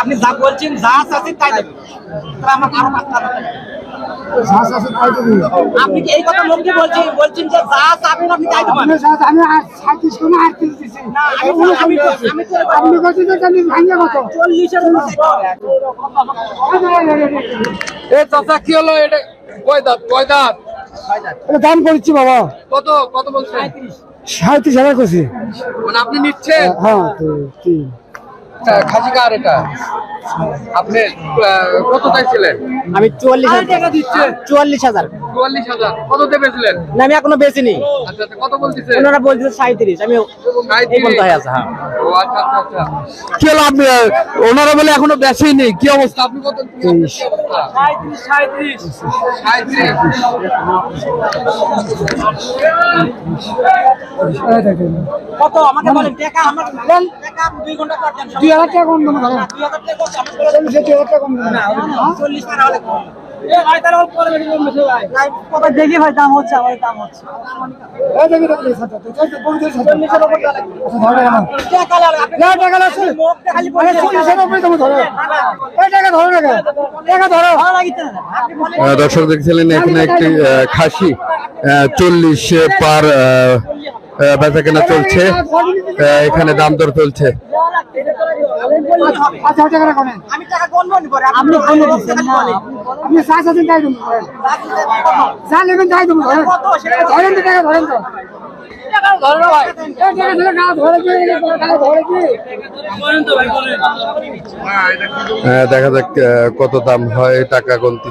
আপনি যা বলছেন যা আছে তাই দেবেন। তাহলে আমার আরও আপনি কি এই কথা লোককে বলছেন বলছেন যে যা চাবেন আপনি তাই দেবেন? আমি আর সাঁত্রিশ কোনো আটত্রিশ দিচ্ছি আপনি কত ভাঙে কত? চল্লিশের। এ চাচা কি হলো? এটা কয় দাঁত? কয় দাঁত? এটা দাম করছি বাবা। কত? কত বলছেন? সাঁত্রিশ হাজার করছি মানে আপনি নিচ্ছেন? হ্যাঁ তো তিন। খাসি কার এটা। আপনি কত চাইছিলেন আমি চুয়াল্লিশ হাজার। চুয়াল্লিশ হাজার। চুয়াল্লিশ না আমি এখনও বেচিনি। আচ্ছা আচ্ছা, কত বলতেছে? ওনারা বলছে সাঁত্রিশ আমি এই হয়ে আছে হ্যাঁ। ও আচ্ছা আচ্ছা কি হলো আপনি ওনারা বলে এখনও বেচেনি কি অবস্থা? আপনি কত কি অবস্থা? সাঁত্রিশ এই দেখেন কত? আমাকে বলেন টাকা আমার টাকা দুই ঘণ্টা পর দেন। দুই হাজার টাকা কম দেবো দুই হাজার টাকা করছে, আমার করে চল্লিশে টাকা কম টাকা হলে। দেখি ভাই দাম হচ্ছে আমার দাম হচ্ছে। দর্শক দেখছিলেন এখানে একটি খাসি চল্লিশ পার বেচা কেনা চলছে। আহ, এখানে দাম দর চলছে। দেখা যাক কত দাম হয় টাকা গণবো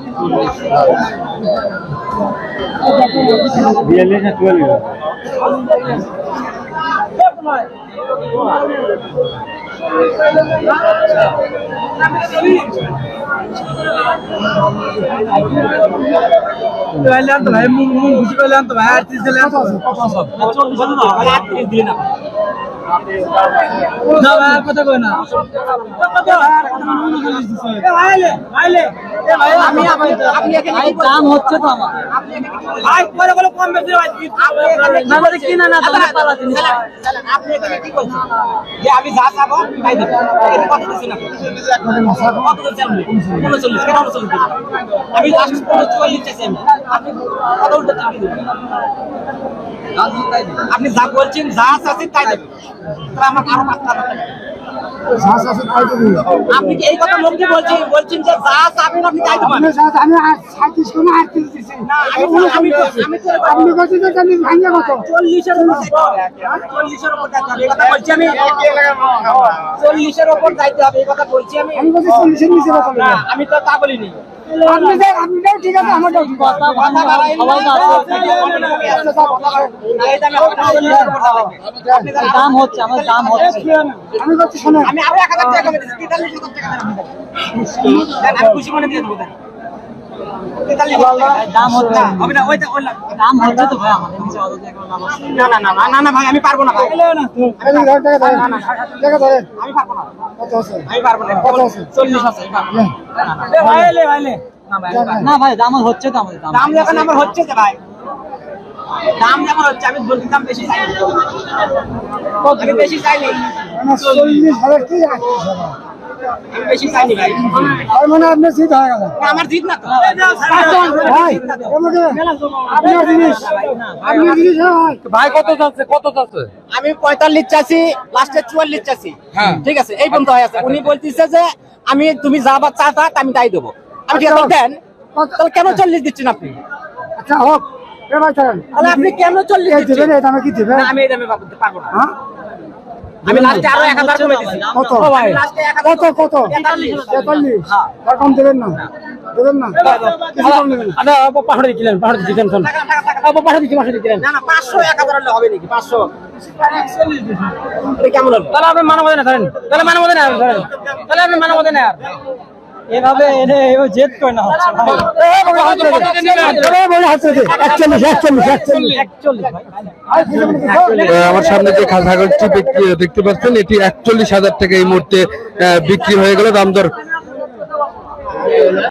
মুখটা দিচ্ছেন খালি না বলেন। আপনি সাত হাজার টাকা দেবো ধরেন যা নেবেন তাই দেবো ধরেন ধরেন তো টাকা ধরেন তো এই টাকা ধরে না ধরে কি টাকা ধরে কি আহ, দেখা যাক আহ, কত দাম হয় টাকা না। না না আমি আপনি আপনি এখানে কি দাম হচ্ছে তো আমার? ভাই, পরে বলে কম বেশি ভাই। আপনি এখানে কি না, বলে কিনা না, দাম পালা জিনিস। চালান, চালান, আপনি এখানে কি বলছেন? যে আমি যা চাবো তাই দেবো। এখানে কত দিচ্ছেন আপনি? কত কেন? আমি চাইছি আমি। আপনি কত উল্টো দেবেন? আপনি যা বলছেন যা চাচ্ছি তাই দেবেন আমার আরও পাঁচ টাকা। আপনি এই কথা লোককে বলছেন বলছেন যে যা চাবেন আপনি তাই দেবেন আমি সাঁত্রিশ কোনো আটত্রিশ দিচ্ছি না, আমি- আমি- আমি তো- আপনি ভাঙে কত? চল্লিশের উপর দিতে হবে। চল্লিশের উপর দিতে হবে, এই কথা বলছি আমি। চল্লিশের যাইতে হবে এই কথা বলছি আমি। আমি বলছি চল্লিশের নিচে আমি তো তা বলিনি। আপনি ঠিক আছে। এই দামে দাম হচ্ছে আমার দাম হচ্ছে আমি বলছি শোনেন আমি আরও এক হাজার টাকা দিচ্ছি তেতাল্লিশ হাজার টাকা দেন আপনি দেন। দেন, আমি খুশি মনে দিয়ে দেবো দেন। তেতাল্লিশ হাজার টাকা দেন। দাম তো ভাই আমি পারব না আমি পারব না না ভাই দাম হচ্ছে তো আমাদের দাম যখন আমার হচ্ছে যে ভাই দাম যেমন হচ্ছে আমি বলছি দাম বেশি চাই আমি বেশি চাইনি চল্লিশ হাজার কি আমি বেশি চাইনি ভাই। আর মানে আপনার সিট হয়ে গেল। আমার জিত না ভাই আপনার জিনিস আপনার জিনিস ভাই। ভাই কত চাচ্ছে কত চাচ্ছে? আমি পঁয়তাল্লিশ চাষি লাস্টে চুয়াল্লিশ চাষি হ্যাঁ। ঠিক আছে এই পর্যন্ত হয়ে আছে। উনি বলতেছে যে আমি তুমি যা বা চাটা আমি তাই দেবো। আমি দেন। তাহলে কেন চল্লিশ দিচ্ছেন আপনি? আচ্ছা হোক। আপনি কেন চল্লিশ দিচ্ছেন? দেবেন কি দেবেন? আমি এই দামে পাবো পারব না। হ্যাঁ? আমি লাস্টে আরও এক হাজার কমে দিচ্ছি কত হাজার কত কত? তেতাল্লিশ হাজার। তেতাল্লিশ? হ্যাঁ। কম দেবেন না? দেবেন না? কিছু কম আদা পাহাড়ে দিচ্ছিলেন পাহাড়ে দিচ্ছিলেন শোন। পাহাড়ে দিচ্ছি পাহাড়ে দিচ্ছিলেন না না পাঁচশো এক হাজার হলে হবে নাকি? পাঁচশো। এটা কেমন হলো তাহলে আপনি মানব না ধরেন। তাহলে মানব না ধরেন। তাহলে আপনি মানব না আর এভাবে এনে জেদ করে না হচ্ছে ভাই। ভাই আমার সামনে যে ছাগলটি দেখতে পাচ্ছেন, এটি একচল্লিশ হাজার টাকা এই মুহূর্তে বিক্রি হয়ে গেল। দাম দর